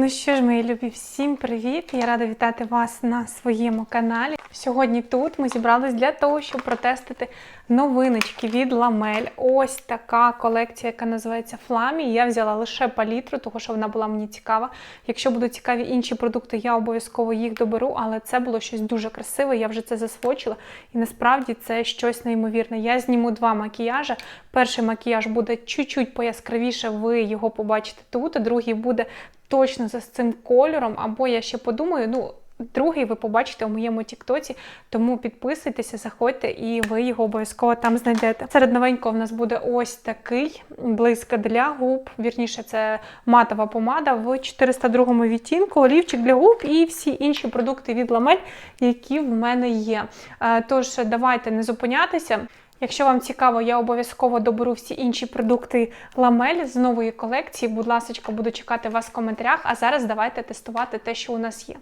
Ну що ж, мої любі, всім привіт! Я рада вітати вас на своєму каналі. Сьогодні тут ми зібрались для того, щоб протестити новиночки від Ламель. Ось така колекція, яка називається Фламі. Я взяла лише палітру, тому що вона була мені цікава. Якщо будуть цікаві інші продукти, я обов'язково їх доберу, але це було щось дуже красиве. Я вже це засвочила. І насправді це щось неймовірне. Я зніму два макіяжі. Перший макіяж буде чуть-чуть пояскравіше, ви його побачите тут, другий буде точно за цим кольором, або я ще подумаю, ну. Другий ви побачите у моєму Тіктоці, тому підписуйтеся, заходьте і ви його обов'язково там знайдете. Серед новенького в нас буде ось такий блиск для губ. Вірніше, це матова помада в 402 відтінку, олівчик для губ і всі інші продукти від Ламель, які в мене є. Е, Тож давайте не зупинятися. Якщо вам цікаво, я обов'язково доберу всі інші продукти ламель з нової колекції. Будь ласка, буду чекати вас в коментарях. А зараз давайте тестувати те, що у нас є.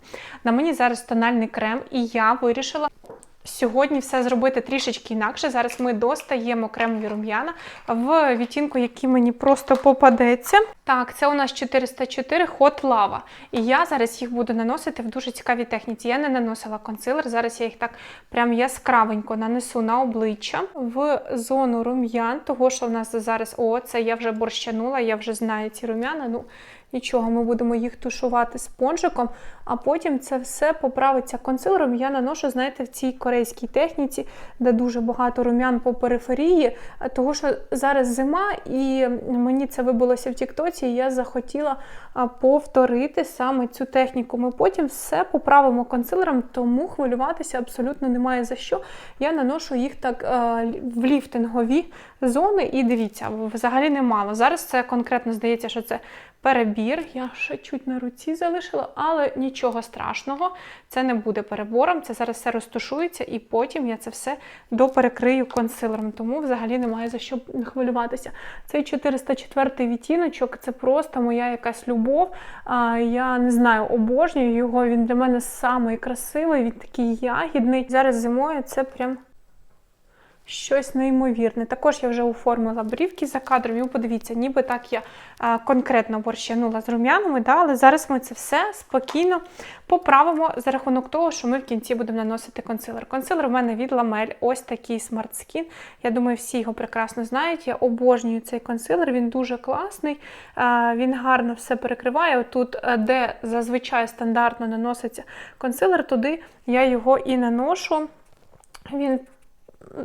На мені зараз тональний крем, і я вирішила. Сьогодні все зробити трішечки інакше. Зараз ми достаємо кремові рум'яна в відтінку, який мені просто попадеться. Так, це у нас 404 Hot Lava. І я зараз їх буду наносити в дуже цікавій техніці. Я не наносила консилер, зараз я їх так прям яскравенько нанесу на обличчя в зону рум'ян, того що в нас зараз, о, це я вже борщанула, я вже знаю ці рум'яна. ну Нічого, ми будемо їх тушувати спонжиком, а потім це все поправиться консилером. Я наношу, знаєте, в цій корейській техніці, де дуже багато рум'ян по периферії, тому що зараз зима, і мені це вибулося в Тіктоці, і я захотіла повторити саме цю техніку. Ми потім все поправимо консилером, тому хвилюватися абсолютно немає за що. Я наношу їх так в ліфтингові зони, і дивіться, взагалі немало. Зараз це конкретно здається, що це перебір. Я ще чуть на руці залишила, але нічого страшного, це не буде перебором. Це зараз все розтушується, і потім я це все доперекрию консилером. Тому взагалі немає за що хвилюватися. Цей 404 відтіночок це просто моя якась любов. Я не знаю, обожнюю його. Він для мене самий красивий, він такий ягідний. Зараз зимою це прям. Щось неймовірне. Також я вже оформила брівки за кадром. І подивіться, ніби так я конкретно борщанула з рум'янами, да, але зараз ми це все спокійно поправимо за рахунок того, що ми в кінці будемо наносити консилер. Консилер у мене від Ламель, ось такий Smart Skin. Я думаю, всі його прекрасно знають. Я обожнюю цей консилер, він дуже класний, він гарно все перекриває. Тут, де зазвичай стандартно наноситься консилер, туди я його і наношу. Він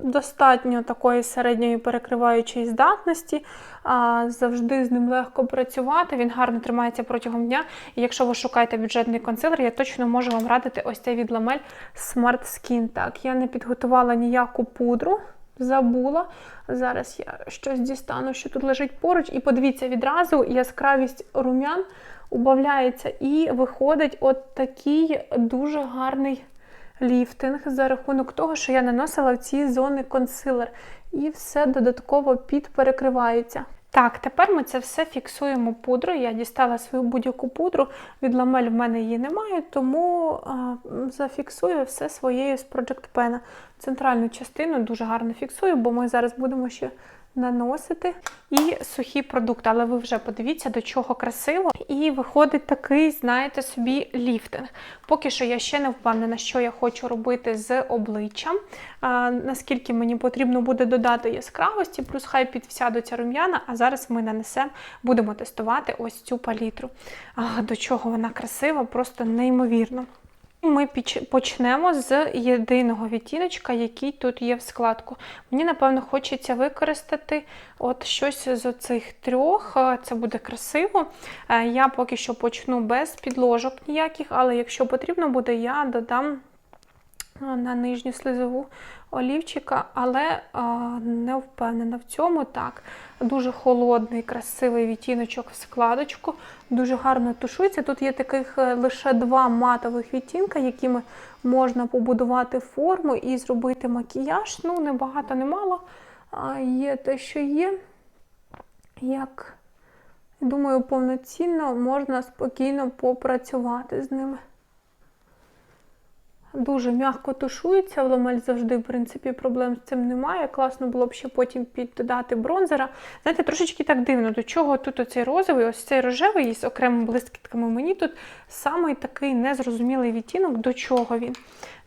достатньо такої середньої перекриваючої здатності, завжди з ним легко працювати, він гарно тримається протягом дня. І якщо ви шукаєте бюджетний консилер, я точно можу вам радити ось цей від Ламель Smart Skin. Так, я не підготувала ніяку пудру. Забула. Зараз я щось дістану, що тут лежить поруч. І подивіться, відразу яскравість рум'ян убавляється і виходить от такий дуже гарний ліфтинг за рахунок того, що я наносила в ці зони консилер. І все додатково підперекривається. Так, тепер ми це все фіксуємо пудрою. Я дістала свою будь-яку пудру, від ламель в мене її немає, тому а, зафіксую все своєю з Project Pen. Центральну частину дуже гарно фіксую, бо ми зараз будемо ще наносити і сухі продукти. Але ви вже подивіться, до чого красиво. І виходить такий, знаєте, собі ліфтинг. Поки що я ще не впевнена, що я хочу робити з обличчям. А, наскільки мені потрібно буде додати яскравості, плюс хай підсядуться рум'яна, а зараз ми нанесемо, будемо тестувати ось цю палітру. А, до чого вона красива, просто неймовірно. Ми почнемо з єдиного відтіночка, який тут є в складку. Мені, напевно, хочеться використати от щось з оцих трьох, це буде красиво. Е, я поки що почну без підложок ніяких, але якщо потрібно буде, я додам на нижню слизову олівчика, але не впевнена в цьому. Так, Дуже холодний, красивий відтіночок в складочку, дуже гарно тушується. Тут є таких е, лише два матових відтінка, якими можна побудувати форму і зробити макіяж. Ну, не багато, не мало. Є те, що є. Як, думаю, повноцінно можна спокійно попрацювати з ними. Дуже м'яко тушується, в ламель завжди, в принципі, проблем з цим немає. Класно було б ще потім піддодати бронзера. Знаєте, трошечки так дивно, до чого тут оцей розовий, ось цей рожевий з окремими блискітками. Мені тут самий такий незрозумілий відтінок, до чого він.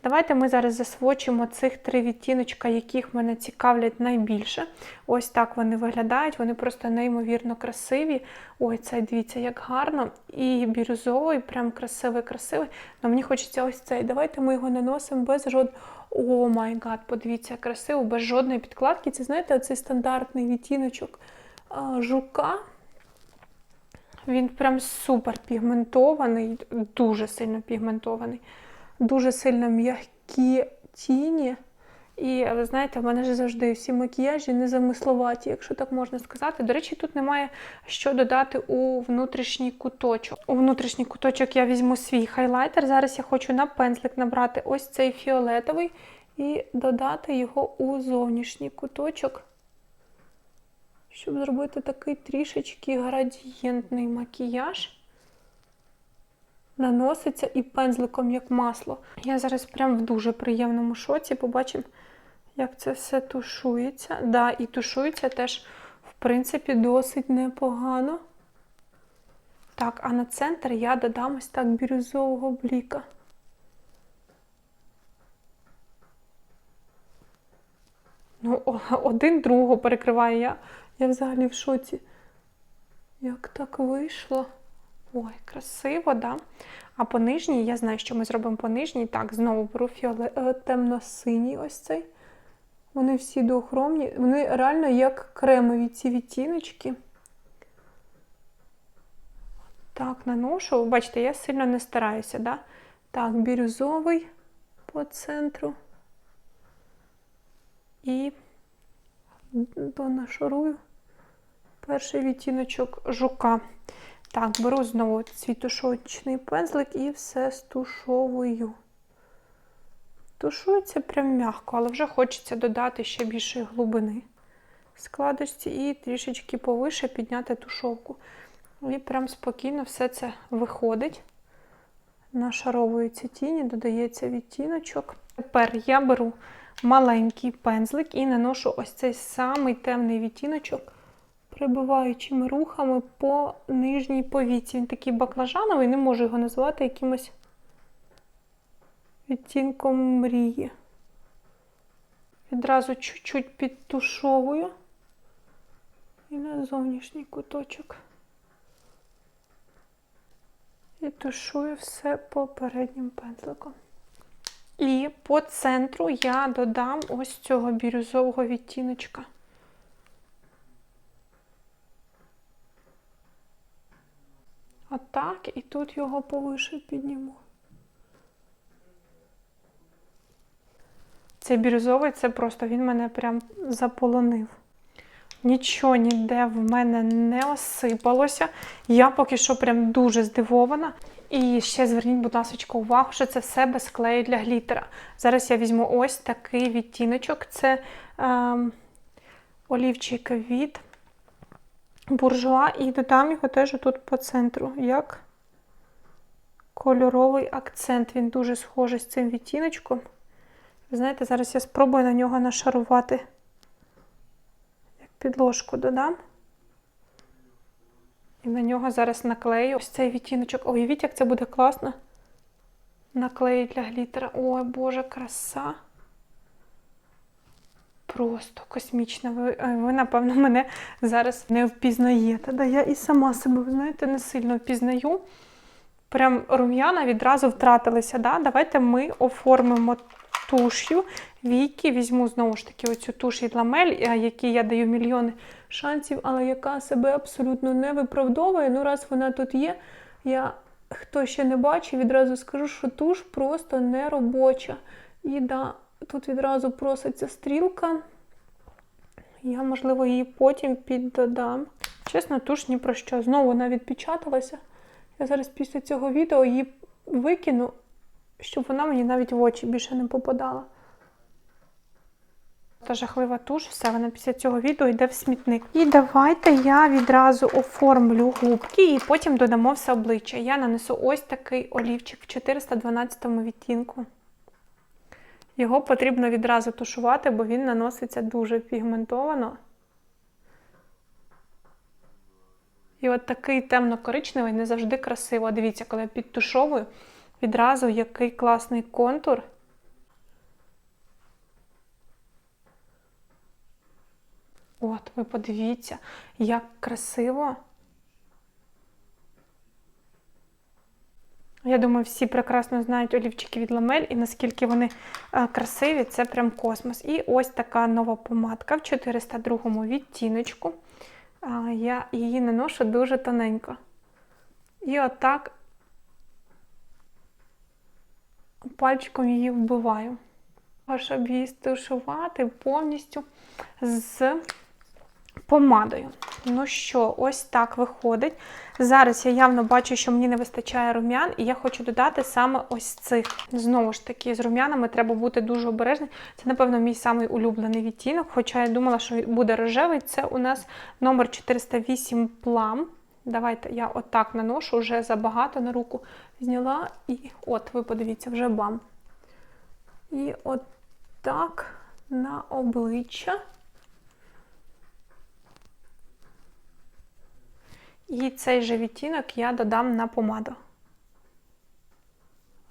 Давайте ми зараз засвочимо цих три відтіночка, яких мене цікавлять найбільше. Ось так вони виглядають, вони просто неймовірно красиві. Ой, цей дивіться, як гарно. І бірюзовий, прям красивий-красивий. Але мені хочеться ось цей. Давайте ми його наносимо без жодного. О май гад, подивіться, красиво, без жодної підкладки. Це, знаєте, оцей стандартний відтіночок жука. Він прям супер пігментований, дуже сильно пігментований дуже сильно м'які тіні. І ви знаєте, в мене ж завжди всі макіяжі незамисловаті, якщо так можна сказати. До речі, тут немає що додати у внутрішній куточок. У внутрішній куточок я візьму свій хайлайтер. Зараз я хочу на пензлик набрати ось цей фіолетовий і додати його у зовнішній куточок, щоб зробити такий трішечки градієнтний макіяж наноситься і пензликом як масло. Я зараз прям в дуже приємному шоці. Побачимо, як це все тушується. Да, і тушується теж, в принципі, досить непогано. Так, а на центр я додам ось так бірюзового бліка. Ну, один другого перекриває я. Я взагалі в шоці. Як так вийшло? Ой, красиво, да? А по нижній, я знаю, що ми зробимо по нижній. Так, знову беру фіоле... е, темно-синій ось цей. Вони всі доохромні. Вони реально як кремові ці відтіночки. Так, наношу. Бачите, я сильно не стараюся, да? Так, бірюзовий по центру. І донашурую перший відтіночок жука. Так, беру знову свій пензлик і все стушовую. Тушується прям м'яко, але вже хочеться додати ще більше глибини складочці і трішечки повише підняти тушовку. І прям спокійно все це виходить. Нашаровуються тіні, додається відтіночок. Тепер я беру маленький пензлик і наношу ось цей самий темний відтіночок прибиваючими рухами по нижній повіці. Він такий баклажановий, не можу його назвати якимось відтінком мрії. Відразу чуть-чуть підтушовую і на зовнішній куточок. І тушую все попереднім пензликом. І по центру я додам ось цього бірюзового відтіночка. І тут його повише підніму. Цей бірюзовий, це просто він мене прям заполонив. Нічого ніде в мене не осипалося. Я поки що прям дуже здивована. І ще зверніть, будь ласка, увагу, що це все без клею для глітера. Зараз я візьму ось такий відтіночок. Це е, олівчик від буржуа і додам його теж тут по центру, як кольоровий акцент. Він дуже схожий з цим відтіночком. Ви знаєте, зараз я спробую на нього нашарувати, як підложку додам. І на нього зараз наклею ось цей відтіночок. Уявіть, як це буде класно. Наклеїть для глітера. Ой, Боже, краса! Просто космічна. Ви, ви, напевно, мене зараз не впізнаєте. Да я і сама себе, знаєте, не сильно впізнаю. Прям рум'яна відразу втратилися. Да? Давайте ми оформимо туш'ю. Віки, візьму знову ж таки оцю туш від ламель, е, якій я даю мільйони шансів, але яка себе абсолютно не виправдовує. Ну, раз вона тут є, я хто ще не бачив, відразу скажу, що туш просто не робоча. І да, Тут відразу проситься стрілка. Я, можливо, її потім піддодам. Чесно, туш ні про що. Знову вона відпечаталася. Я зараз після цього відео її викину, щоб вона мені навіть в очі більше не попадала. Та жахлива туш, все, вона після цього відео йде в смітник. І давайте я відразу оформлю губки і потім додамо все обличчя. Я нанесу ось такий олівчик в 412 відтінку. Його потрібно відразу тушувати, бо він наноситься дуже пігментовано. І от такий темно-коричневий не завжди красиво. Дивіться, коли я підтушовую, відразу який класний контур. От, ви подивіться, як красиво. Я думаю, всі прекрасно знають олівчики від ламель і наскільки вони е, красиві, це прям космос. І ось така нова помадка в 402 відтіночку. А, я її наношу дуже тоненько. І отак пальчиком її вбиваю. Щоб її стушувати повністю з помадою. Ну що, ось так виходить. Зараз я явно бачу, що мені не вистачає рум'ян, і я хочу додати саме ось цих. Знову ж таки, з рум'янами треба бути дуже обережним. Це, напевно, мій самий улюблений відтінок, хоча я думала, що буде рожевий. Це у нас номер 408 плам. Давайте я отак наношу, вже забагато на руку зняла. І от, ви подивіться, вже бам. І отак на обличчя. І цей же відтінок я додам на помаду.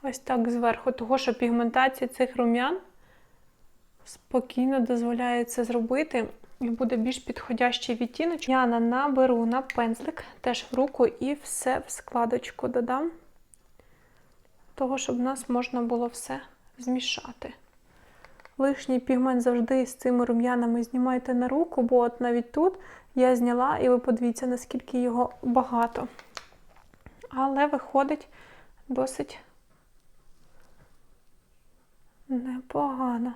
Ось так зверху, того, що пігментація цих рум'ян спокійно дозволяє це зробити. І буде більш підходящий відтінок. Я наберу на пензлик теж в руку і все в складочку додам, того, щоб в нас можна було все змішати. Лишній пігмент завжди з цими рум'янами знімайте на руку, бо от навіть тут я зняла, і ви подивіться, наскільки його багато. Але виходить досить непогано.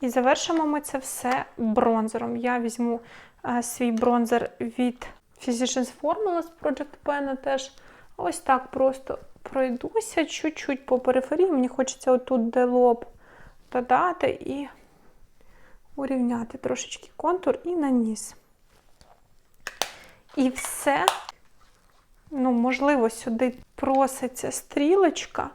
І завершимо ми це все бронзером. Я візьму а, свій бронзер від Physicians Formula з Project Pen теж. Ось так просто пройдуся чуть-чуть по периферії. Мені хочеться отут, де лоб, додати і урівняти трошечки контур і на ніс. І все, ну, можливо, сюди проситься стрілочка,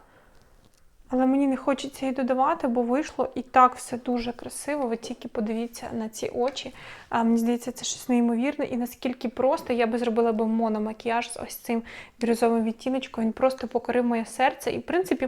але мені не хочеться її додавати, бо вийшло і так все дуже красиво. Ви тільки подивіться на ці очі. А, Мені здається, це щось неймовірне. І наскільки просто я би зробила би мономакіяж з ось цим бірюзовим відтіночком. Він просто покорив моє серце. І, в принципі,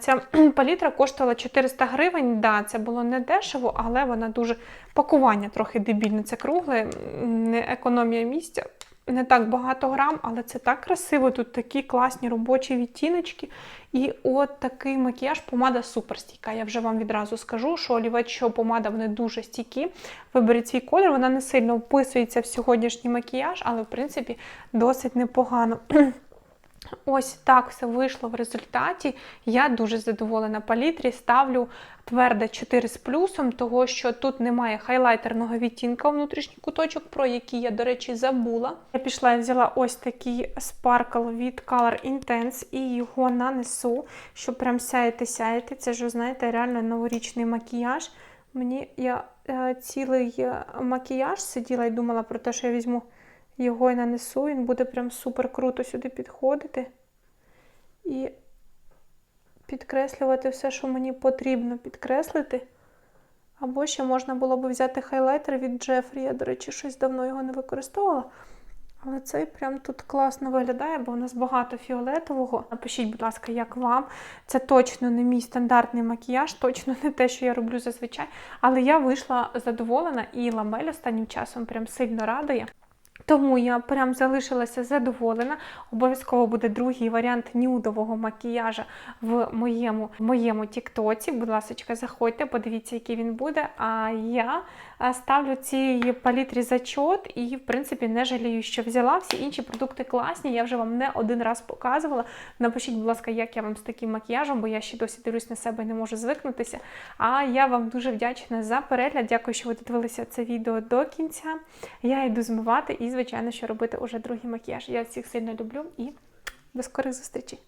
ця палітра коштувала 400 гривень. Да, це було не дешево, але вона дуже пакування трохи дебільне. Це кругле, не економія місця. Не так багато грам, але це так красиво. Тут такі класні робочі відтіночки. І от такий макіяж, помада суперстійка. Я вже вам відразу скажу, що олівець, що помада, вони дуже стійкі. Виберіть свій колір, вона не сильно вписується в сьогоднішній макіяж, але, в принципі, досить непогано. Ось так все вийшло в результаті. Я дуже задоволена палітрі. Ставлю тверде 4 з плюсом, того що тут немає хайлайтерного відтінка внутрішній куточок, про який я, до речі, забула. Я пішла і взяла ось такий спаркл від Color Intense і його нанесу, щоб прям сяяти сяяти. Це ж, знаєте, реально новорічний макіяж. Мені я е, цілий е, макіяж сиділа і думала про те, що я візьму його і нанесу, він буде прям супер круто сюди підходити. І підкреслювати все, що мені потрібно підкреслити. Або ще можна було б взяти хайлайтер від Джефрі. Я, до речі, щось давно його не використовувала. Але цей прям тут класно виглядає, бо у нас багато фіолетового. Напишіть, будь ласка, як вам. Це точно не мій стандартний макіяж, точно не те, що я роблю зазвичай. Але я вийшла задоволена і ламель останнім часом прям сильно радує. Тому я прям залишилася задоволена. Обов'язково буде другий варіант нюдового макіяжа в моєму в моєму тіктоці. Будь ласка, заходьте, подивіться, який він буде. А я ставлю цій палітрі зачот і, в принципі, не жалію, що взяла. Всі інші продукти класні, я вже вам не один раз показувала. Напишіть, будь ласка, як я вам з таким макіяжем, бо я ще досі дивлюсь на себе і не можу звикнутися. А я вам дуже вдячна за перегляд. Дякую, що ви дивилися це відео до кінця. Я йду змивати і звичайно, що робити уже другий макіяж. Я всіх сильно люблю і до скорих зустрічей!